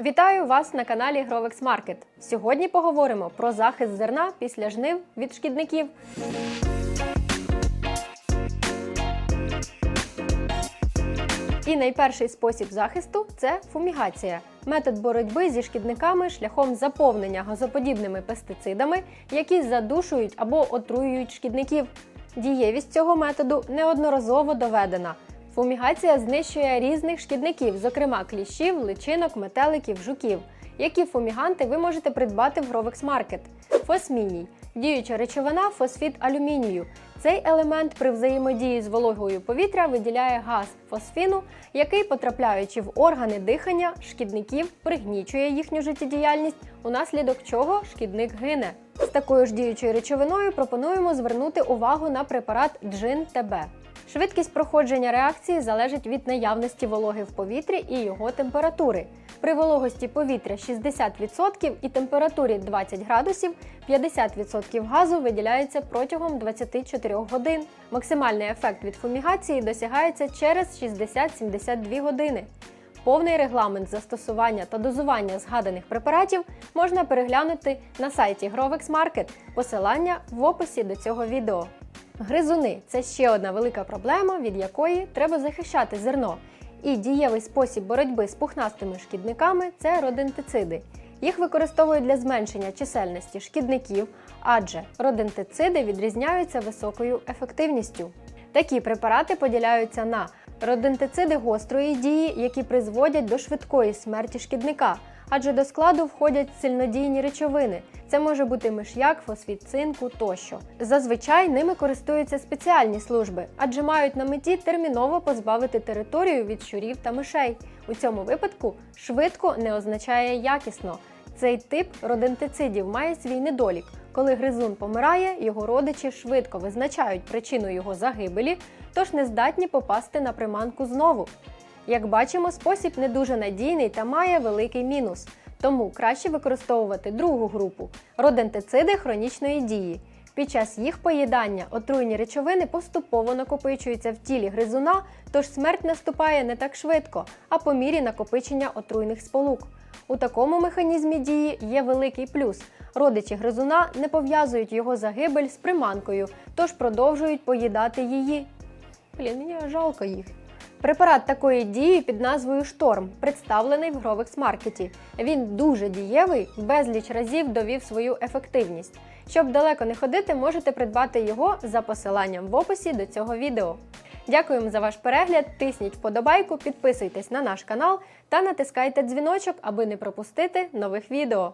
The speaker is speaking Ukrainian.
Вітаю вас на каналі Grovex Market. Сьогодні поговоримо про захист зерна після жнив від шкідників. І найперший спосіб захисту це фумігація. Метод боротьби зі шкідниками шляхом заповнення газоподібними пестицидами, які задушують або отруюють шкідників. Дієвість цього методу неодноразово доведена. Фумігація знищує різних шкідників, зокрема кліщів, личинок, метеликів, жуків. Які фуміганти ви можете придбати в Grovex Market? Фосміній діюча речовина фосфід алюмінію. Цей елемент при взаємодії з вологою повітря виділяє газ фосфіну, який, потрапляючи в органи дихання шкідників, пригнічує їхню життєдіяльність, унаслідок чого шкідник гине. З такою ж діючою речовиною пропонуємо звернути увагу на препарат Джин ТБ. Швидкість проходження реакції залежить від наявності вологи в повітрі і його температури. При вологості повітря 60% і температурі 20 градусів 50% газу виділяється протягом 24 годин. Максимальний ефект від фумігації досягається через 60-72 години. Повний регламент застосування та дозування згаданих препаратів можна переглянути на сайті Grovex Market. Посилання в описі до цього відео. Гризуни це ще одна велика проблема, від якої треба захищати зерно. І дієвий спосіб боротьби з пухнастими шкідниками це родентициди. Їх використовують для зменшення чисельності шкідників, адже родентициди відрізняються високою ефективністю. Такі препарати поділяються на родентициди гострої дії, які призводять до швидкої смерті шкідника, адже до складу входять сильнодійні речовини. Це може бути миш'як, фосфід цинку тощо. Зазвичай ними користуються спеціальні служби, адже мають на меті терміново позбавити територію від щурів та мишей. У цьому випадку швидко не означає якісно. Цей тип родентицидів має свій недолік. Коли гризун помирає, його родичі швидко визначають причину його загибелі, тож не здатні попасти на приманку знову. Як бачимо, спосіб не дуже надійний та має великий мінус. Тому краще використовувати другу групу родентициди хронічної дії. Під час їх поїдання отруйні речовини поступово накопичуються в тілі гризуна, тож смерть наступає не так швидко, а по мірі накопичення отруйних сполук. У такому механізмі дії є великий плюс. Родичі гризуна не пов'язують його загибель з приманкою, тож продовжують поїдати її. Блін, мені жалко їх. Препарат такої дії під назвою Шторм представлений в Grovex Маркеті. Він дуже дієвий, безліч разів довів свою ефективність. Щоб далеко не ходити, можете придбати його за посиланням в описі до цього відео. Дякуємо за ваш перегляд. Тисніть вподобайку, підписуйтесь на наш канал та натискайте дзвіночок, аби не пропустити нових відео.